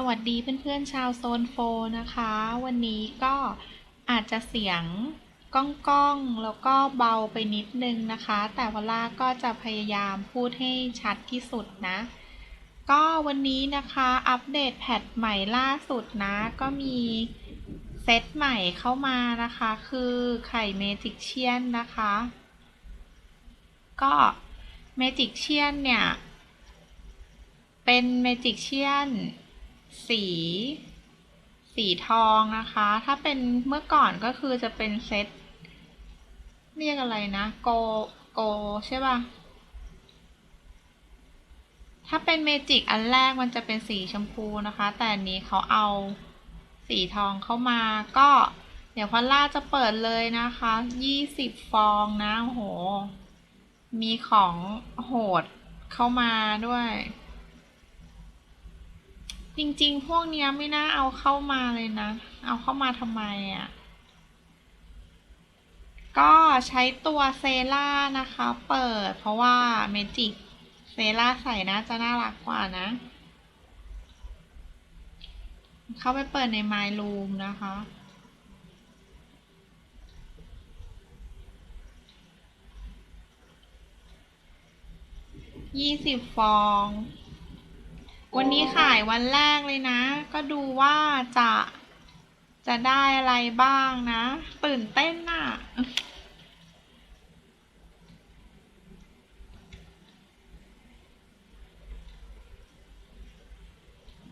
สวัสดีเพื่อนๆชาวโซนโฟนะคะ วันนี้ก็อาจจะเสียงก้องๆ แล้วก็เบาไปนิดนึงนะคะ แต่วลาก็จะพยายามพูดให้ชัดที่สุดนะ ก็วันนี้นะคะอัปเดตแพทใหม่ล่าสุดนะ ก็มีเซตใหม่เข้ามานะคะ คือไข่เมจิกเชียนนะคะ ก็เมจิกเชียนเนี่ย เป็นเมจิกเชียน สี สีทองนะคะ ถ้าเป็นเมื่อก่อนก็คือจะเป็นเซตเรียกอะไรนะ โก โกใช่ป่ะ ถ้าเป็นเมจิกอันแรกมันจะเป็นสีชมพูนะคะ แต่อันนี้เขาเอาสีทองเข้ามาก็ เดี๋ยวพัลล่าจะเปิดเลยนะคะยี่สิบฟองนะโห มีของโหดเข้ามาด้วย จริงๆ พวกเนี้ยไม่น่าเอาเข้ามาเลยนะ เอาเข้ามาทำไมอะ่ะ ก็ใช้ตัวเซล่านะคะ เปิดเพราะว่าเมจิกเซล่าใส่น่าจะน่ารักกว่านะ เข้าไปเปิดใน My Room นะคะยี่สิบฟอง วันนี้ขายวันแรกเลยนะ ก็ดูว่าจะจะได้อะไรบ้างนะ ตื่นเต้นน่ะ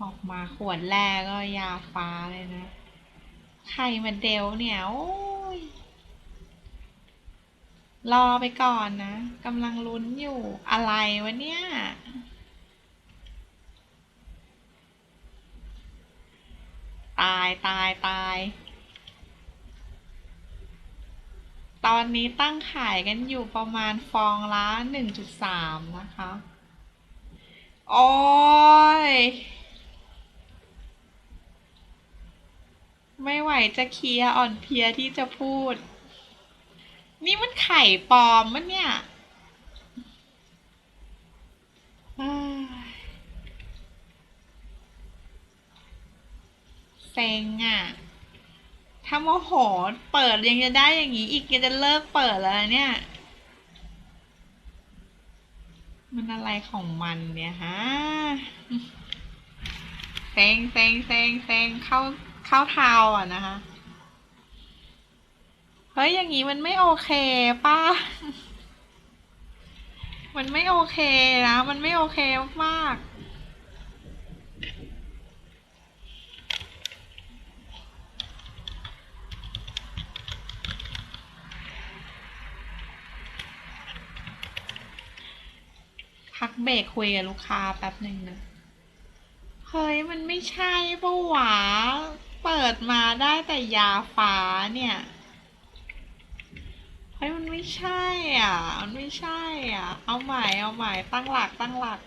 ออกมาขวดแรกก็ยาฟ้าเลยนะไข่มาเดลเนี่ยโอ้ย รอไปก่อนนะกำลังลุ้นอยู่อะไรวะเนี่ย ตายตายตาย ตอนนี้ตั้งขายกันอยู่ประมาณฟองละหนึ่งจุดสามนะคะ โอ้ย ไม่ไหวจะเคลียร์อ่อนเพลียที่จะพูด นี่มันไข่ปลอมมันเนี่ยเอ้ย เซ็งอะถ้าโมโหเปิดยังจะได้อย่างนี้อีกยังจะเลิกเปิดแล้วเนี่ย มันอะไรของมันเนี่ยฮะเซ็งเซ็งเซ็งเซ็งเข้าเข้าเท้าอะนะคะเฮ้ยอย่างนี้มันไม่โอเคป้า มันไม่โอเคนะ มันไม่โอเคมาก เบรกคุยกับลูกค้าแป๊บหนึ่งนะเฮ้ยมันไม่ใช่ปะหวะเปิดมาได้แต่ยาฟ้าเนี่ยเฮ้ยมันไม่ใช่อะ มันไม่ใช่อะ เอาใหม่เอาใหม่ตั้งหลักตั้งหลัก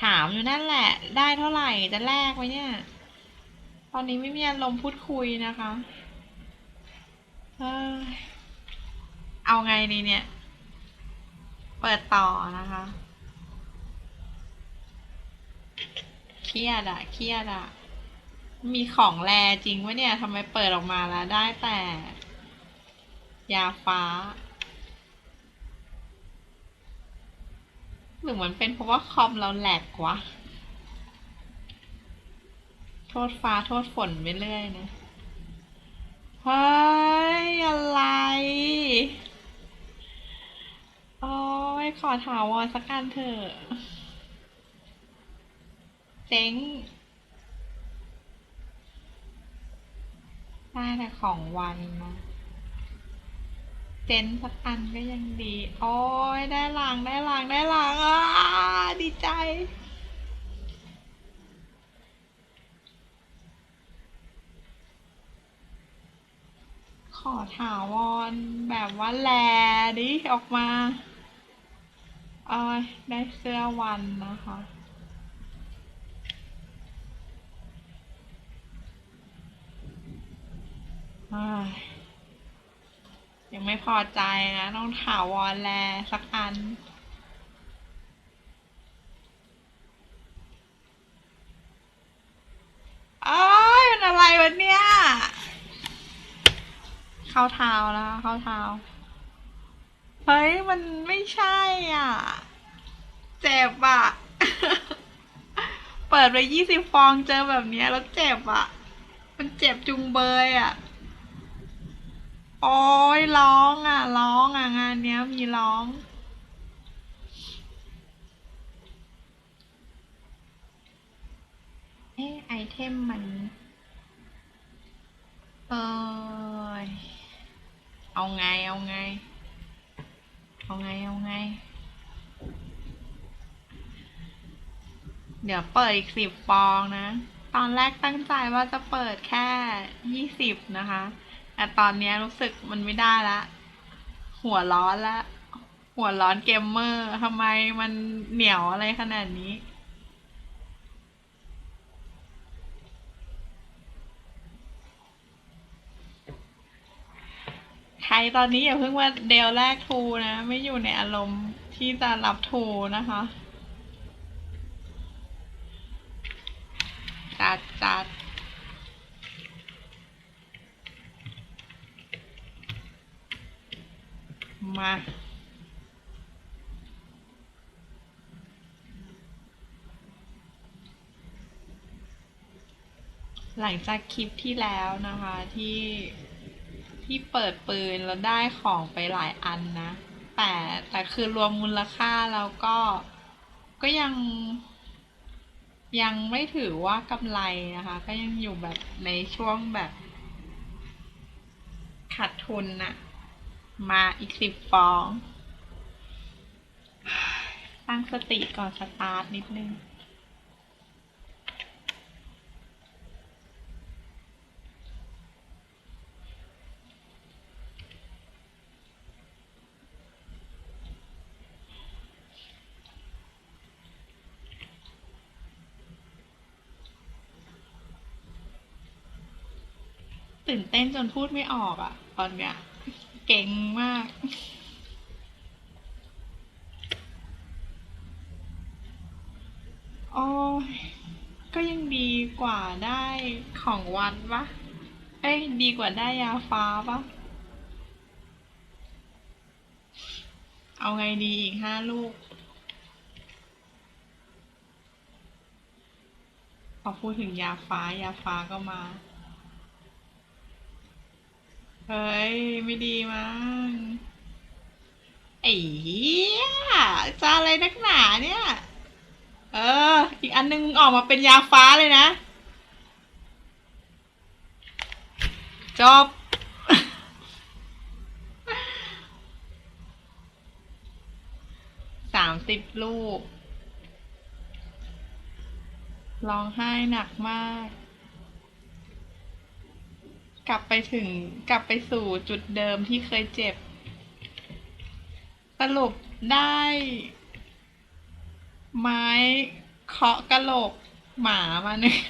ถามอยู่นั่นแหละ ได้เท่าไหร่ จะแลกไหมเนี่ย ตอนนี้ไม่มีอารมณ์พูดคุยนะคะเอาไงดีเนี่ย เปิดต่อนะคะเครียดอะเครียดอะมีของแรจริงวะเนี่ยทำไมเปิดออกมาแล้วได้แต่ ยาฟ้า หรือมันเป็นเพราะว่าคอมเราแหลกวะ โทษฟ้าโทษฝนไปเรื่อยนะ เฮ้ย อะไร โอ้ย ขอถาวรสักการเถอะเจ๊งได้แต่ของวันนะเจนสักอันก็ยังดี โอ้ยได้ลังได้ลังได้ลังอะดีใจ อถาวรแบบว่าแลดิออกมาเอ้ยได้เสื้อวันนะคะยังไม่พอใจนะ ต้องถาวรแลสักอันอ้ายมันอะไรวะเนี่ย เข้าเท้าแล้วเข้าเท้าเฮ้ยมันไม่ใช่อะ เจ็บอะ เปิดไปยี่สิบฟองเจอแบบนี้แล้วเจ็บอะ มันเจ็บจุงเบยอะโอ้ยร้องอะ ร้องอะ งานเนี้ยมีร้องเอ๊ะไอเทมมัน เออ เอาไง เอาไง เอาไง เอาไง เดี๋ยวเปิดอีกสิบฟองนะ ตอนแรกตั้งใจว่าจะเปิดแค่ยี่สิบนะคะ แต่ตอนนี้รู้สึกมันไม่ได้ละ หัวร้อนละ หัวร้อนเกมเมอร์ทำไมมันเหนียวอะไรขนาดนี้ ใครตอนนี้อย่าเพิ่งว่าเดลแรกทูนะ ไม่อยู่ในอารมณ์ที่จะรับทูนะคะจัดจัดมาหลังจากคลิปที่แล้วนะคะที่ ที่เปิดปืนแล้วได้ของไปหลายอันนะ แต่แต่คือรวมมูลค่าแล้วก็ก็ยัง ยังไม่ถือว่ากำไรนะคะ ก็ยังอยู่แบบในช่วงแบบขาดทุนน่ะมาอีกสิบฟอง ตั้งสติก่อนสตาร์ทนิดนึง ตื่นเต้นจนพูดไม่ออกอะตอนเนี้ย เก่งมาก โอ้ก็ยังดีกว่าได้ของวันปะเอ้ยดีกว่าได้ยาฟ้าปะเอาไงดีอีกห้าลูกพอพูดถึงยาฟ้ายาฟ้าก็มา เฮ้ย ไม่ดีมั้งไอ้เหี้ยจะอะไรนักหนาเนี่ย เออ อีกอันนึงมึงออกมาเป็นยาฟ้าเลยนะ จบ สามสิบลูก ร้องไห้หนักมาก กลับไปถึงกลับไปสู่จุดเดิมที่เคยเจ็บ สรุปได้ ไม้เคาะกระโหลกหมามาเนี่ย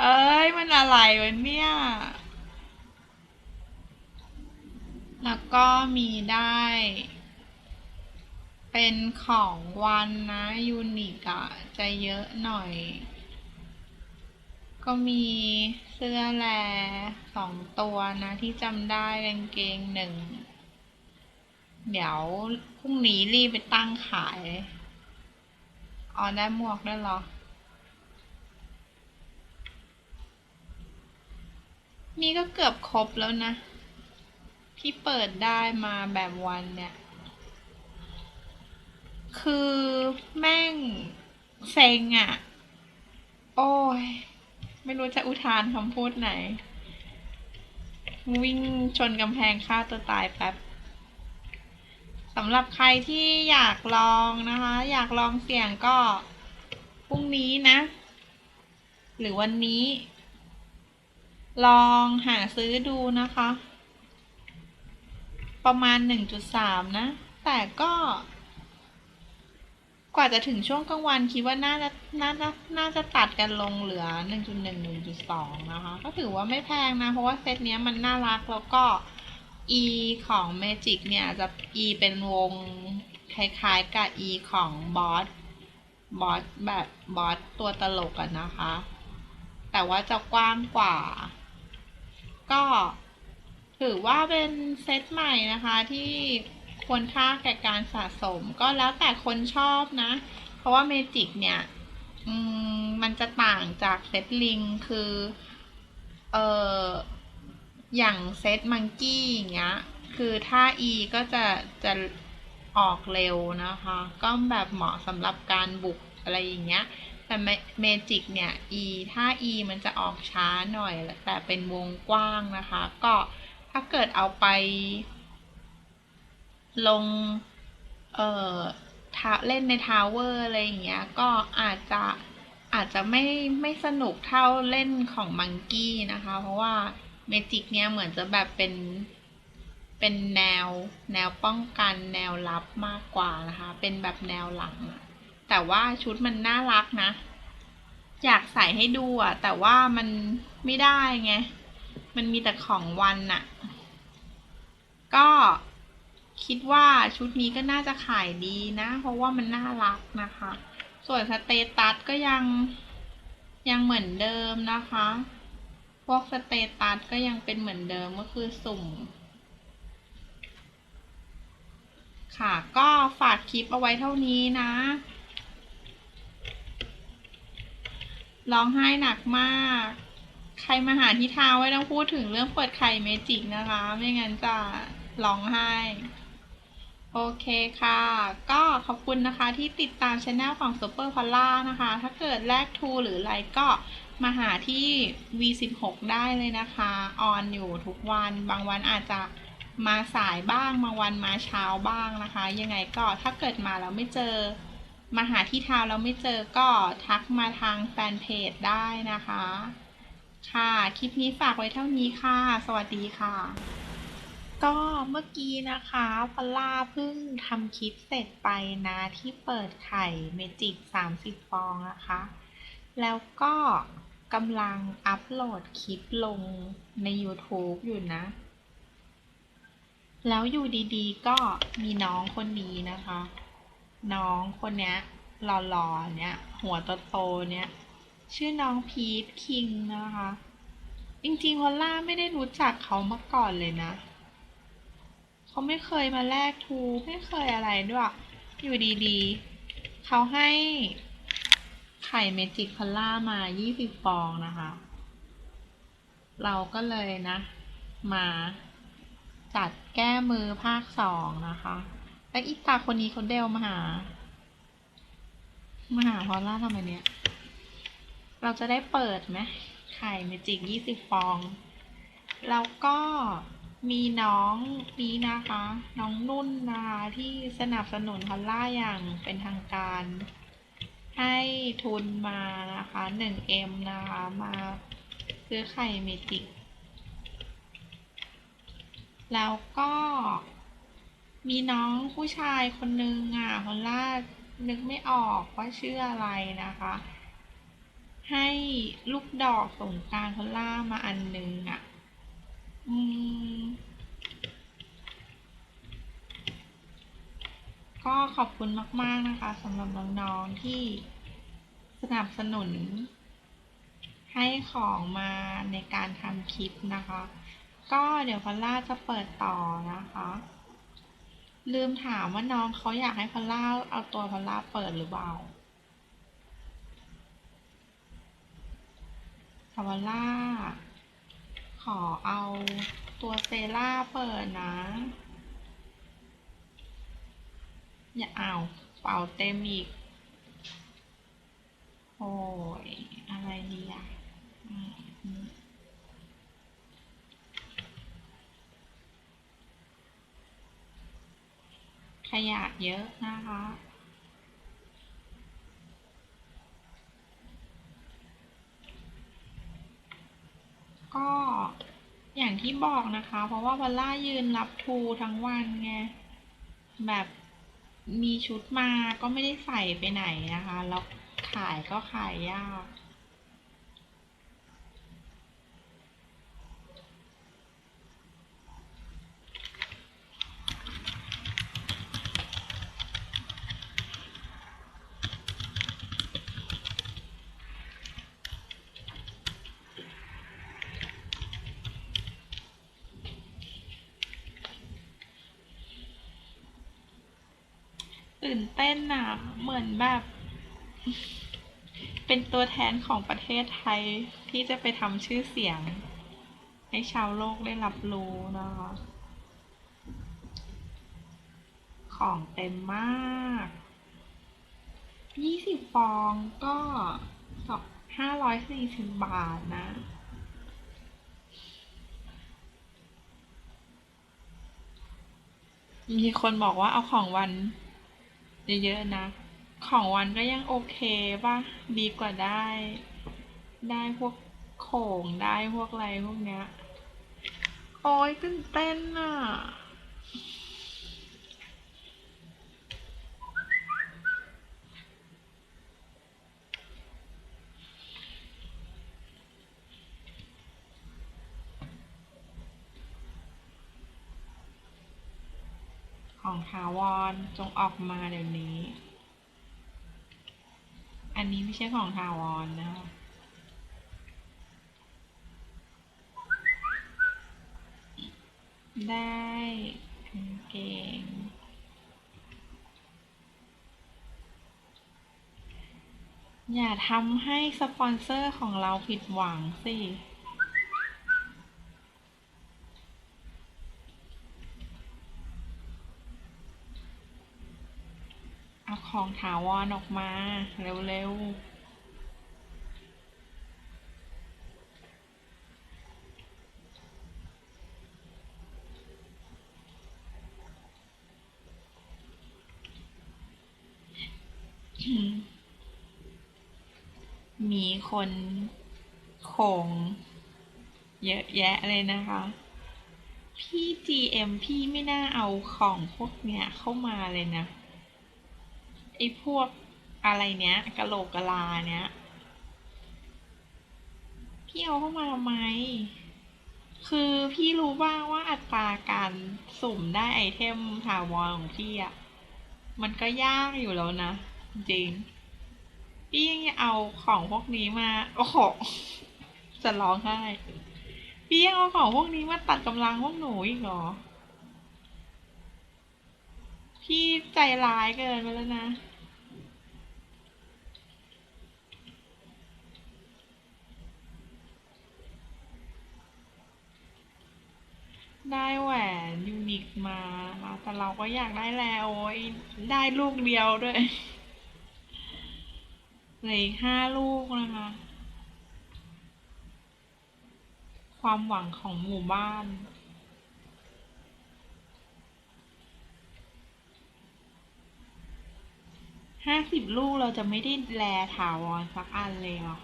เอ้ย มันอะไรวะเนี่ย แล้วก็มีได้ เป็นของวันนะ ยูนิคอะจะเยอะหน่อย ก็มีเสื้อแลสองตัวนะ ที่จำได้กางเกงหนึ่ง เดี๋ยวพรุ่งนี้รีบไปตั้งขายอ๋อได้หมวกได้หรอ นี่ก็เกือบครบแล้วนะ ที่เปิดได้มาแบบวันเนี่ย คือแม่งเซ็งอะ่ะ โอ้ย ไม่รู้จะอุทานคำพูดไหน วิ่งชนกำแพงฆ่าตัวตายแป๊บสำหรับใครที่อยากลองนะคะ อยากลองเสี่ยงก็พรุ่งนี้นะ หรือวันนี้ ลองหาซื้อดูนะคะ ประมาณ 1.3 นะ แต่ก็ กว่าจะถึงช่วงกลางวันคิดว่าน่าจะน่าจะน่าจะตัดกันลงเหลือ 1.1 1.2 นะคะ ก็ถือว่าไม่แพงนะ เพราะว่าเซตเนี้ยมันน่ารักแล้วก็ E ของ Magic เนี่ยจะ E เป็นวงคล้ายๆกับ E ของบอสบอสแบบบอสตัวตลกอะนะคะ แต่ว่าจะกว้างกว่า ก็ถือว่าเป็นเซตใหม่นะคะที่ ควรค่าแก่การสะสมก็แล้วแต่คนชอบนะ เพราะว่าเมจิกเนี่ยมมันจะต่างจากเซตลิงคือเอออย่างเซตมังกี้อย่างเงี้ยคือถ้า E ก็จะจะออกเร็วนะคะ ก็แบบเหมาะสำหรับการบุกอะไรอย่างเงี้ย แต่เมจิกเนี่ย E ถ้า E มันจะออกช้าหน่อย แต่เป็นวงกว้างนะคะ ก็ถ้าเกิดเอาไป ลง เอ่อทาเล่นในทาวเวอร์อะไรอย่างเงี้ย ก็อาจจะอาจจะไม่ไม่สนุกเท่าเล่นของมังกี้นะคะ เพราะว่าเมจิกเนี่ยเหมือนจะแบบเป็นเป็นแนวแนวป้องกันแนวรับมากกว่านะคะ เป็นแบบแนวหลัง แต่ว่าชุดมันน่ารักนะ อยากใส่ให้ดูอะแต่ว่ามันไม่ได้ไง มันมีแต่ของวันน่ะก็ คิดว่าชุดนี้ก็น่าจะขายดีนะ เพราะว่ามันน่ารักนะคะ ส่วนสเตตัสก็ยังยังเหมือนเดิมนะคะ พวกสเตตัสก็ยังเป็นเหมือนเดิมก็คือสุ่ม ค่ะก็ฝากคลิปเอาไว้เท่านี้นะร้องไห้หนักมาก ใครมาหาที่ทาวไว้ต้องพูดถึงเรื่องเปิดไข่เมจิกนะคะ ไม่งั้นจะร้องไห้ โอเคค่ะ ก็ขอบคุณนะคะที่ติดตามช anel ของ Super p a l a นะคะ ถ้าเกิดแลกทูหรืออะไรก็มาหาที่ V16 ได้เลยนะคะ ออนอยู่ทุกวัน บางวันอาจจะมาสายบ้าง บางวันมาเช้าบ้างนะคะ ยังไงก็ถ้าเกิดมาแล้วไม่เจอ มาหาที่ทาวแล้วไม่เจอก็ทักมาทางแฟนเพจได้นะคะ ค่ะ คลิปนี้ฝากไว้เท่านี้ค่ะ สวัสดีค่ะ ก็เมื่อกี้นะคะพอลล่าเพิ่งทำคลิปเสร็จไปนะที่เปิดไข่เมจิก 30 ฟองนะคะ แล้วก็กำลังอัปโหลดคลิปลงใน YouTube อยู่นะ แล้วอยู่ดีๆ ก็มีน้องคนนี้นะคะ น้องคนเนี้ยหล่อๆเนี้ยหัวโตๆเนี้ยชื่อน้องพีทคิงนะคะ จริงๆพอลล่าไม่ได้รู้จักเขามาก่อนเลยนะ เขาไม่เคยมาแลกทูไม่เคยอะไรด้วยอยู่ดีๆ เขาให้ไข่เมจิกพอลล่ามา 20 ฟองนะคะ เราก็เลยนะ มาจัดแก้มือภาคสองนะคะ แล้วอีตาคนนี้เขาเดลมาหา มาหาพอลล่าทำไมเนี่ย เราจะได้เปิดไหมไข่เมจิก 20 ฟอง แล้วก็ มีน้องนี้นะคะ น้องนุ่นนะคะที่สนับสนุนพอลล่าอย่างเป็นทางการ ให้ทุนมานะคะ 1M นะคะ มาซื้อไข่เมจิก แล้วก็มีน้องผู้ชายคนนึงอะพอลล่านึกไม่ออกว่าชื่ออะไรนะคะ ให้ลูกดอกสงการพอลล่ามาอันนึงอะ อืมก็ขอบคุณมาก ๆ นะคะสำหรับน้องๆที่สนับสนุน ให้ของมาในการทำคลิปนะคะ ก็เดี๋ยวพอลล่าจะเปิดต่อนะคะ ลืมถามว่าน้องเขาอยากให้พอลล่าเอาตัวพอลล่าเปิดหรือเปล่าแต่พอลล่า ขอเอาตัวเซล่าเปิดนะ อย่าเอาเป่าเต็มอีก โอ้ย อะไรดีอะขยะเยอะนะคะ ก็อย่างที่บอกนะคะ เพราะว่าวัลล่ายืนรับทูทั้งวันไง แบบมีชุดมาก็ไม่ได้ใส่ไปไหนนะคะ แล้วขายก็ขายยาก ตื่นเต้นอะเหมือนแบบ เป็นตัวแทนของประเทศไทยที่จะไปทำชื่อเสียง ให้ชาวโลกได้รับรู้นะคะของเต็มมากยี่สิบฟองก็สองห้าร้อยสี่สิบบาทนะ มีคนบอกว่าเอาของวัน เยอะๆนะ ของวันก็ยังโอเคป่ะ ดีกว่าได้ ได้พวกโข่งได้พวกอะไรพวกเนี้ย โอ้ยตื่นเต้นอะาวร จงออกมาเดี๋ยวนี้ อันนี้ไม่ใช่ของถาวรนะคะได้กางเกงอย่าทำให้สปอนเซอร์ของเราผิดหวังสิ เอา ของถาวรออกมา เร็วๆ มีคนโขงเยอะแยะเลยนะคะพี่ GM พี่ไม่น่าเอาของพวกเนี้ยเข้ามาเลยนะ อ้พวกอะไรเนี้ยกะโหลกกะลาเนี้ย พี่เอาเข้ามาทำไม คือพี่รู้บ้างว่าอัตราการสุ่มได้ไอเทมถาวรของพี่อะมันก็ยากอยู่แล้วนะ จริง พี่ยังเอาของพวกนี้มา โอ้โห จะร้องไห้พี่ยังเอาของพวกนี้มาตัดกำลังพวกหนูอีกเหรอ พี่ใจร้ายเกินไปแล้วนะ ได้แหวนยูนิคมานะคะแต่เราก็อยากได้แล้วโอ้ยได้ลูกเดียวด้วยเหลืออีกห้าลูกนะคะ ความหวังของหมู่บ้านห้าสิบลูกเราจะไม่ได้แลถาวรสักอันเลยหรอ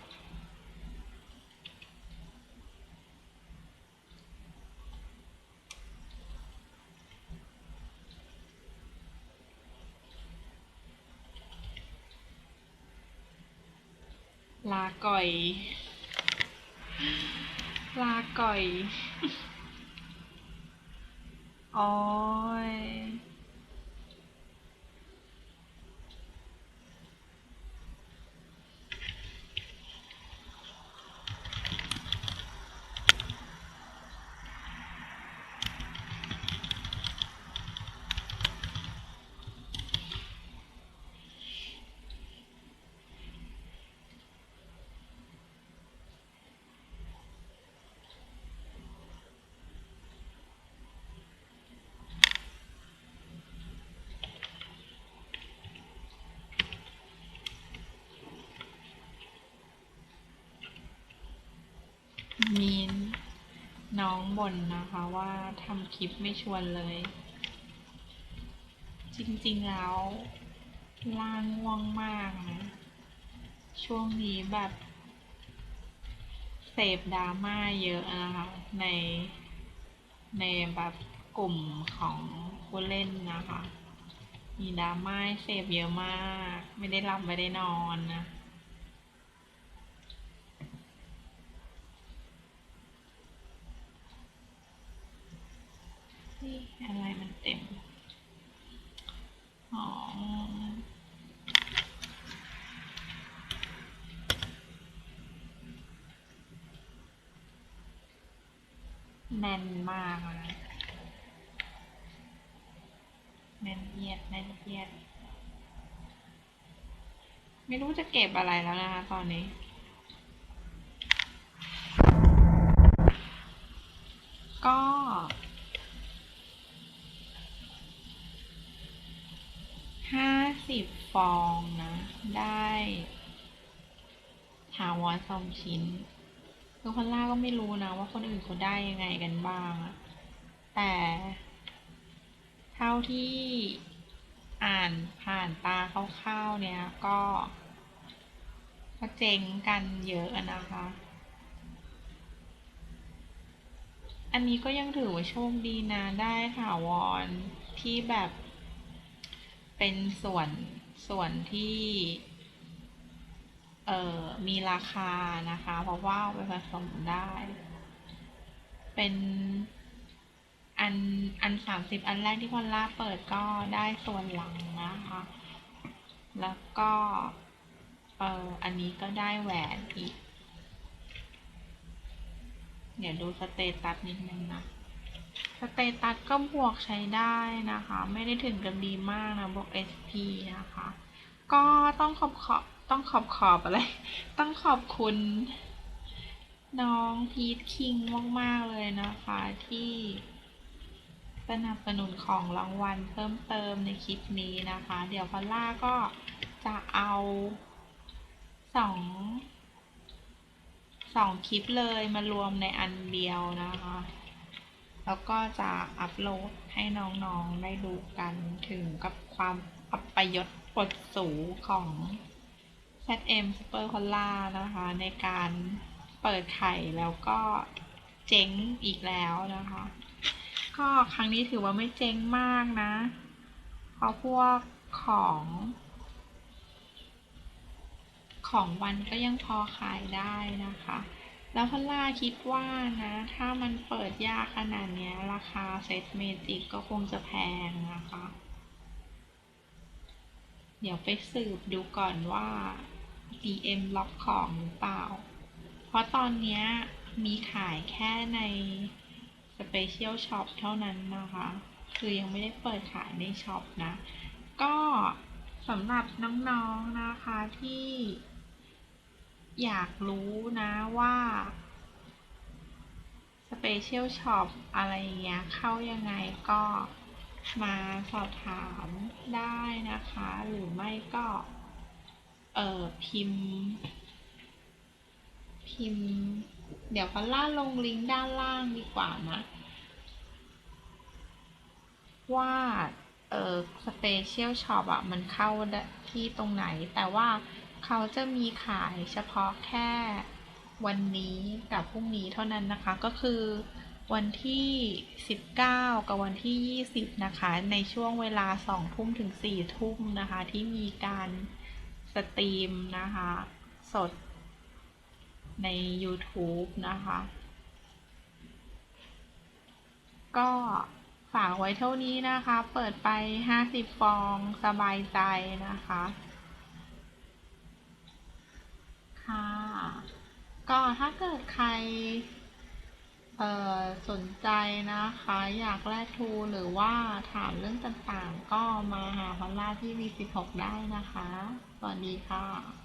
ลาก่อย ลาก่อยอ้ย มีน้องบ่นนะคะว่าทำคลิปไม่ชวนเลย จริงๆแล้วล่าง่วงมากนะ ช่วงนี้แบบเสพดราม่าเยอะนะคะ ในในแบบกลุ่มของผู้เล่นนะคะ มีดราม่าเสพเยอะมาก ไม่ได้หลับไม่ได้นอนนะ อะไรมันเต็ม อ๋อแน่นมากเลยแน่นเอียดแน่นเอียด ไม่รู้จะเก็บอะไรแล้วนะคะตอนนี้ ก็ ห้าสิบ ฟองนะ ได้ถาวรสองชิ้นคือคนล่าก็ไม่รู้นะว่าคนอื่นเขาได้ยังไงกันบ้างอะแต่เท่าที่อ่านผ่านตาคร่าวๆเนี่ยก็ก็เจ๊งกันเยอะนะคะ อันนี้ก็ยังถือว่าโชคดีนะได้ถาวรที่แบบเป็นส่วน ส่วนที่เอ่อมีราคานะคะ เพราะว่าไปผสมได้ เป็นอันอันสามสิบอันแรกที่พอลล่าเปิดก็ได้ส่วนหลังนะคะ แล้วก็เอ่ออันนี้ก็ได้แหวนอีก เดี๋ยวดูสเตตัสนิดนึงนะ สเตตัสก็บวกใช้ได้นะคะ ไม่ได้ถึงกับดีมากนะ บวก SP นะคะ ก็ต้องขอบขอบต้องขอบขอบอะไร ต้องขอบคุณ น้องพีทคิงมาก ๆ เลยนะคะ ที่สนับสนุนของรางวัลเพิ่มเติมในคลิปนี้นะคะ เดี๋ยวพอลล่าก็จะเอาสองสองคลิปเลยมารวมในอันเดียวนะคะ แล้วก็จะอัปโหลดให้น้องๆได้ดูกันถึงกับความอัปยศปดสูของ ZM Super c o l a นะคะ ในการเปิดไข่แล้วก็เจ๊งอีกแล้วนะคะ ก็ครั้งนี้ถือว่าไม่เจ๊งมากนะเพราะพวกของ ของวันก็ยังพอขายได้นะคะ แล้วพอลล่าคิดว่านะ ถ้ามันเปิดยากขนาดนี้ราคาเซตเมจิกก็คงจะแพงนะคะ เดี๋ยวไปสืบดูก่อนว่า DM ล็อกของหรือเปล่า เพราะตอนนี้มีขายแค่ใน Special Shop เท่านั้นนะคะ คือยังไม่ได้เปิดขายในช็อปนะ ก็สำหรับน้องๆนนะคะที่ อยากรู้นะว่า Special Shop อะไรอย่างเงี้ยเข้ายังไงก็มาสอบถามได้นะคะ หรือไม่ก็ เอ่อ พิมพ์ พิมพ์ เดี๋ยวพัลล่าลงลิงก์ด้านล่างดีกว่านะ ว่าเอ่อ Special Shop อะมันเข้าที่ตรงไหนแต่ว่า เขาจะมีขายเฉพาะแค่วันนี้กับพรุ่งนี้เท่านั้นนะคะ ก็คือวันที่ 19 กับวันที่ 20 นะคะ ในช่วงเวลา 2 ทุ่มถึง 4 ทุ่มนะคะ ที่มีการสตรีมนะคะ สดใน YouTube นะคะ ก็ฝากไว้เท่านี้นะคะ เปิดไป 50 ฟองสบายใจนะคะ ค่ะ ก็ถ้าเกิดใครเอ่อสนใจนะคะ อยากแลกทูหรือว่าถามเรื่องต่างๆ ก็มาหาพอลล่าที่ V16 ได้นะคะ สวัสดีค่ะ